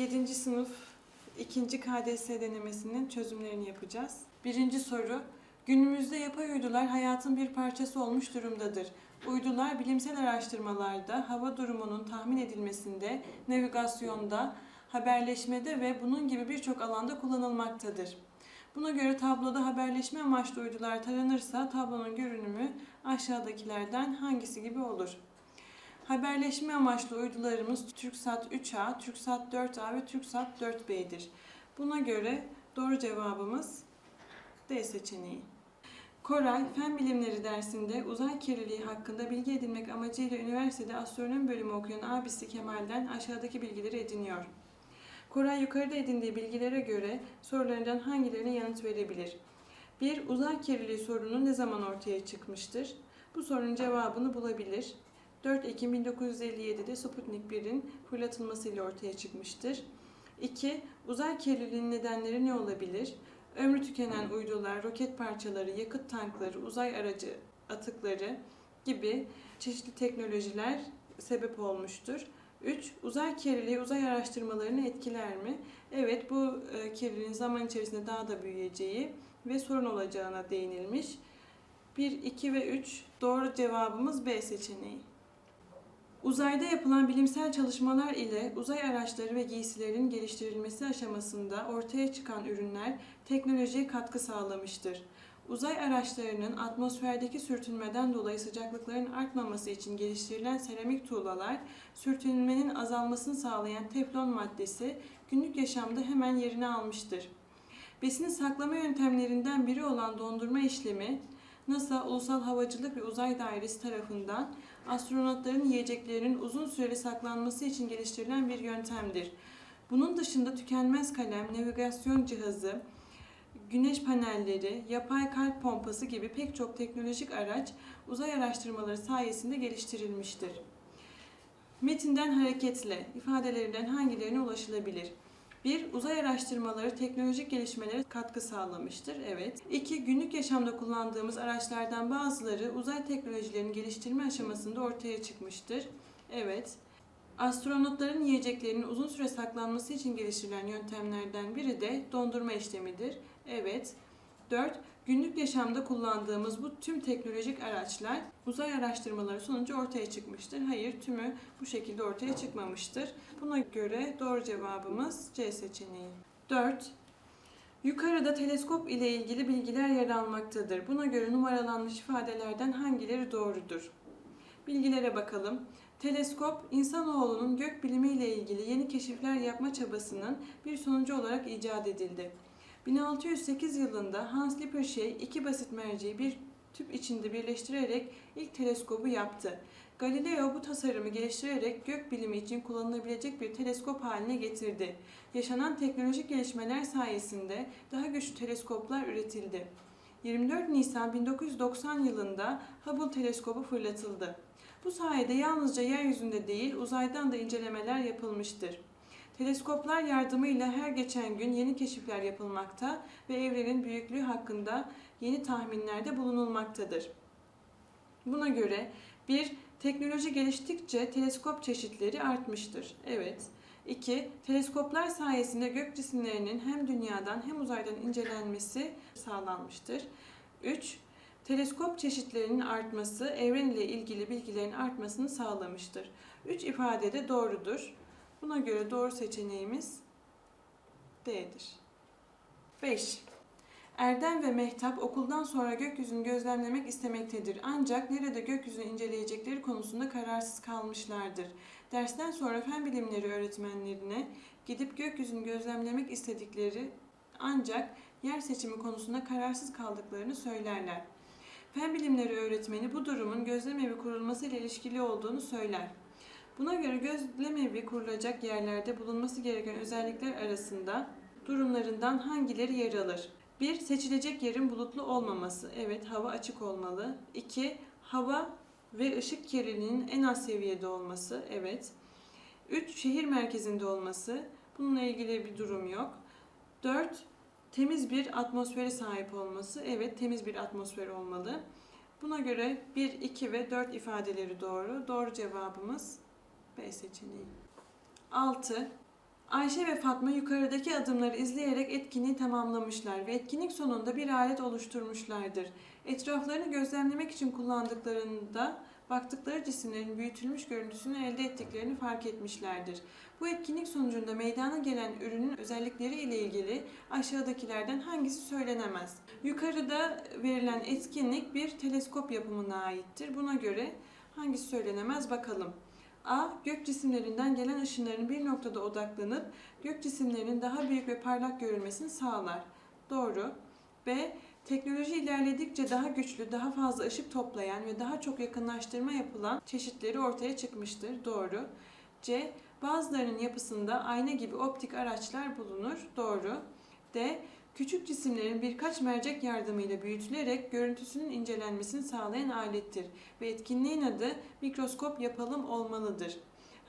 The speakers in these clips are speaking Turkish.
7. sınıf 2. KDS denemesinin çözümlerini yapacağız. Birinci soru. Günümüzde yapay uydular hayatın bir parçası olmuş durumdadır. Uydular bilimsel araştırmalarda, hava durumunun tahmin edilmesinde, navigasyonda, haberleşmede ve bunun gibi birçok alanda kullanılmaktadır. Buna göre tabloda haberleşme amaçlı uydular taranırsa tablonun görünümü aşağıdakilerden hangisi gibi olur? Haberleşme amaçlı uydularımız TürkSat 3A, TürkSat 4A ve TürkSat 4B'dir. Buna göre doğru cevabımız D seçeneği. Koray, Fen Bilimleri dersinde uzay kirliliği hakkında bilgi edinmek amacıyla üniversitede astronomi bölümü okuyan abisi Kemal'den aşağıdaki bilgileri ediniyor. Koray yukarıda edindiği bilgilere göre sorularından hangilerine yanıt verebilir? 1. Uzay kirliliği sorunu ne zaman ortaya çıkmıştır? Bu sorunun cevabını bulabilir. 4 Ekim 1957'de Sputnik 1'in fırlatılmasıyla ortaya çıkmıştır. 2. Uzay kirliliğinin nedenleri ne olabilir? Ömrü tükenen uydular, roket parçaları, yakıt tankları, uzay aracı atıkları gibi çeşitli teknolojiler sebep olmuştur. 3. Uzay kirliliği uzay araştırmalarını etkiler mi? Evet bu e, kirliliğin zaman içerisinde daha da büyüyeceği ve sorun olacağına değinilmiş. 1, 2 ve 3 doğru cevabımız B seçeneği. Uzayda yapılan bilimsel çalışmalar ile uzay araçları ve giysilerin geliştirilmesi aşamasında ortaya çıkan ürünler teknolojiye katkı sağlamıştır. Uzay araçlarının atmosferdeki sürtünmeden dolayı sıcaklıkların artmaması için geliştirilen seramik tuğlalar, sürtünmenin azalmasını sağlayan teflon maddesi günlük yaşamda hemen yerini almıştır. Besini saklama yöntemlerinden biri olan dondurma işlemi, NASA Ulusal Havacılık ve Uzay Dairesi tarafından astronotların yiyeceklerinin uzun süreli saklanması için geliştirilen bir yöntemdir. Bunun dışında tükenmez kalem, navigasyon cihazı, güneş panelleri, yapay kalp pompası gibi pek çok teknolojik araç uzay araştırmaları sayesinde geliştirilmiştir. Metinden hareketle ifadelerinden hangilerine ulaşılabilir? 1. Uzay araştırmaları teknolojik gelişmelere katkı sağlamıştır. Evet. 2. Günlük yaşamda kullandığımız araçlardan bazıları uzay teknolojilerinin geliştirme aşamasında ortaya çıkmıştır. Evet. Astronotların yiyeceklerinin uzun süre saklanması için geliştirilen yöntemlerden biri de dondurma işlemidir. Evet. 4. Günlük yaşamda kullandığımız bu tüm teknolojik araçlar uzay araştırmaları sonucu ortaya çıkmıştır. Hayır, tümü bu şekilde ortaya çıkmamıştır. Buna göre doğru cevabımız C seçeneği. 4. Yukarıda teleskop ile ilgili bilgiler yer almaktadır. Buna göre numaralanmış ifadelerden hangileri doğrudur? Bilgilere bakalım. Teleskop, insanoğlunun gök bilimi ile ilgili yeni keşifler yapma çabasının bir sonucu olarak icat edildi. 1608 yılında Hans Lippershey iki basit merceği bir tüp içinde birleştirerek ilk teleskobu yaptı. Galileo bu tasarımı geliştirerek gök bilimi için kullanılabilecek bir teleskop haline getirdi. Yaşanan teknolojik gelişmeler sayesinde daha güçlü teleskoplar üretildi. 24 Nisan 1990 yılında Hubble teleskobu fırlatıldı. Bu sayede yalnızca yeryüzünde değil uzaydan da incelemeler yapılmıştır. Teleskoplar yardımıyla her geçen gün yeni keşifler yapılmakta ve evrenin büyüklüğü hakkında yeni tahminlerde bulunulmaktadır. Buna göre bir teknoloji geliştikçe teleskop çeşitleri artmıştır. Evet. 2. Teleskoplar sayesinde gök cisimlerinin hem dünyadan hem uzaydan incelenmesi sağlanmıştır. 3. Teleskop çeşitlerinin artması evren ile ilgili bilgilerin artmasını sağlamıştır. 3 ifade de doğrudur. Buna göre doğru seçeneğimiz D'dir. 5. Erdem ve Mehtap okuldan sonra gökyüzünü gözlemlemek istemektedir. Ancak nerede gökyüzünü inceleyecekleri konusunda kararsız kalmışlardır. Dersten sonra fen bilimleri öğretmenlerine gidip gökyüzünü gözlemlemek istedikleri ancak yer seçimi konusunda kararsız kaldıklarını söylerler. Fen bilimleri öğretmeni bu durumun gözlemevi kurulması ile ilişkili olduğunu söyler. Buna göre gözlemevi kurulacak yerlerde bulunması gereken özellikler arasında durumlarından hangileri yer alır? 1. Seçilecek yerin bulutlu olmaması. Evet, hava açık olmalı. 2. Hava ve ışık kirliliğinin en az seviyede olması. Evet. 3. Şehir merkezinde olması. Bununla ilgili bir durum yok. 4. Temiz bir atmosfere sahip olması. Evet, temiz bir atmosfer olmalı. Buna göre 1, 2 ve 4 ifadeleri doğru. Doğru cevabımız Seçeneği. 6. Ayşe ve Fatma yukarıdaki adımları izleyerek etkinliği tamamlamışlar ve etkinlik sonunda bir alet oluşturmuşlardır. Etraflarını gözlemlemek için kullandıklarında baktıkları cisimlerin büyütülmüş görüntüsünü elde ettiklerini fark etmişlerdir. Bu etkinlik sonucunda meydana gelen ürünün özellikleri ile ilgili aşağıdakilerden hangisi söylenemez? Yukarıda verilen etkinlik bir teleskop yapımına aittir. Buna göre hangisi söylenemez bakalım. A. Gök cisimlerinden gelen ışınların bir noktada odaklanıp gök cisimlerinin daha büyük ve parlak görülmesini sağlar. Doğru. B. Teknoloji ilerledikçe daha güçlü, daha fazla ışık toplayan ve daha çok yakınlaştırma yapılan çeşitleri ortaya çıkmıştır. Doğru. C. Bazılarının yapısında ayna gibi optik araçlar bulunur. Doğru. D. Küçük cisimlerin birkaç mercek yardımıyla büyütülerek görüntüsünün incelenmesini sağlayan alettir ve etkinliğin adı mikroskop yapalım olmalıdır.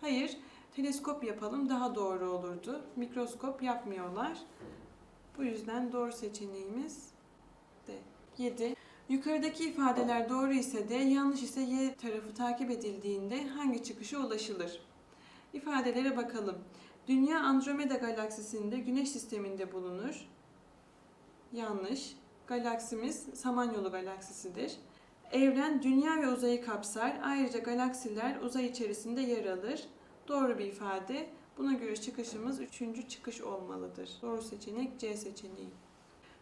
Hayır, teleskop yapalım daha doğru olurdu. Mikroskop yapmıyorlar. Bu yüzden doğru seçeneğimiz D. 7. Yukarıdaki ifadeler doğru ise D, yanlış ise Y tarafı takip edildiğinde hangi çıkışa ulaşılır? İfadelere bakalım. Dünya Andromeda galaksisinde Güneş sisteminde bulunur. Yanlış. Galaksimiz Samanyolu galaksisidir. Evren dünya ve uzayı kapsar. Ayrıca galaksiler uzay içerisinde yer alır. Doğru bir ifade. Buna göre çıkışımız üçüncü çıkış olmalıdır. Doğru seçenek C seçeneği.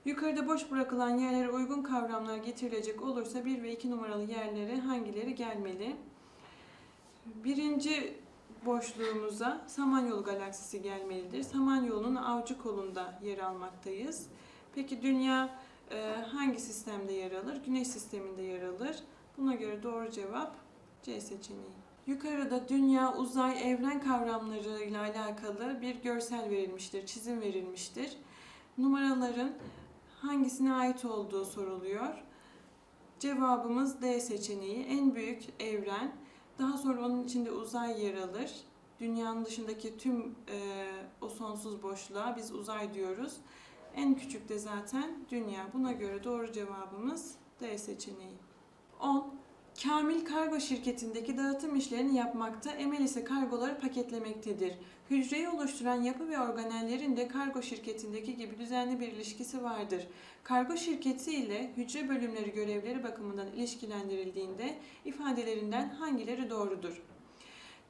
Yukarıda boş bırakılan yerlere uygun kavramlar getirilecek olursa 1 ve 2 numaralı yerlere hangileri gelmeli? Birinci boşluğumuza Samanyolu galaksisi gelmelidir. Samanyolu'nun avcı kolunda yer almaktayız. Peki dünya e, hangi sistemde yer alır? Güneş sisteminde yer alır. Buna göre doğru cevap C seçeneği. Yukarıda dünya, uzay, evren kavramlarıyla alakalı bir görsel verilmiştir, çizim verilmiştir. Numaraların hangisine ait olduğu soruluyor. Cevabımız D seçeneği. En büyük evren, daha sonra onun içinde uzay yer alır. Dünyanın dışındaki tüm e, o sonsuz boşluğa biz uzay diyoruz. En küçük de zaten dünya. Buna göre doğru cevabımız D seçeneği. 10. Kamil kargo şirketindeki dağıtım işlerini yapmakta, Emel ise kargoları paketlemektedir. Hücreyi oluşturan yapı ve organellerin de kargo şirketindeki gibi düzenli bir ilişkisi vardır. Kargo şirketi ile hücre bölümleri görevleri bakımından ilişkilendirildiğinde ifadelerinden hangileri doğrudur?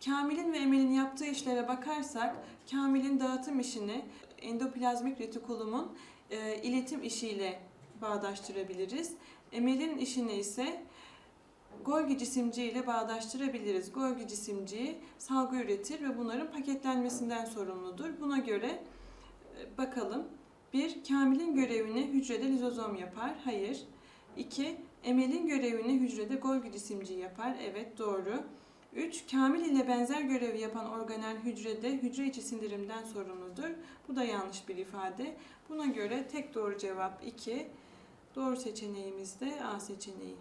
Kamil'in ve Emel'in yaptığı işlere bakarsak, Kamil'in dağıtım işini endoplazmik retikulumun e, iletim işiyle bağdaştırabiliriz. Emel'in işini ise Golgi cisimciği ile bağdaştırabiliriz. Golgi cisimciği salgı üretir ve bunların paketlenmesinden sorumludur. Buna göre e, bakalım. 1. Kamil'in görevini hücrede lizozom yapar. Hayır. 2. Emel'in görevini hücrede Golgi cisimciği yapar. Evet doğru. 3. Kamil ile benzer görevi yapan organel hücrede hücre içi sindirimden sorumludur. Bu da yanlış bir ifade. Buna göre tek doğru cevap 2. Doğru seçeneğimiz de A seçeneği.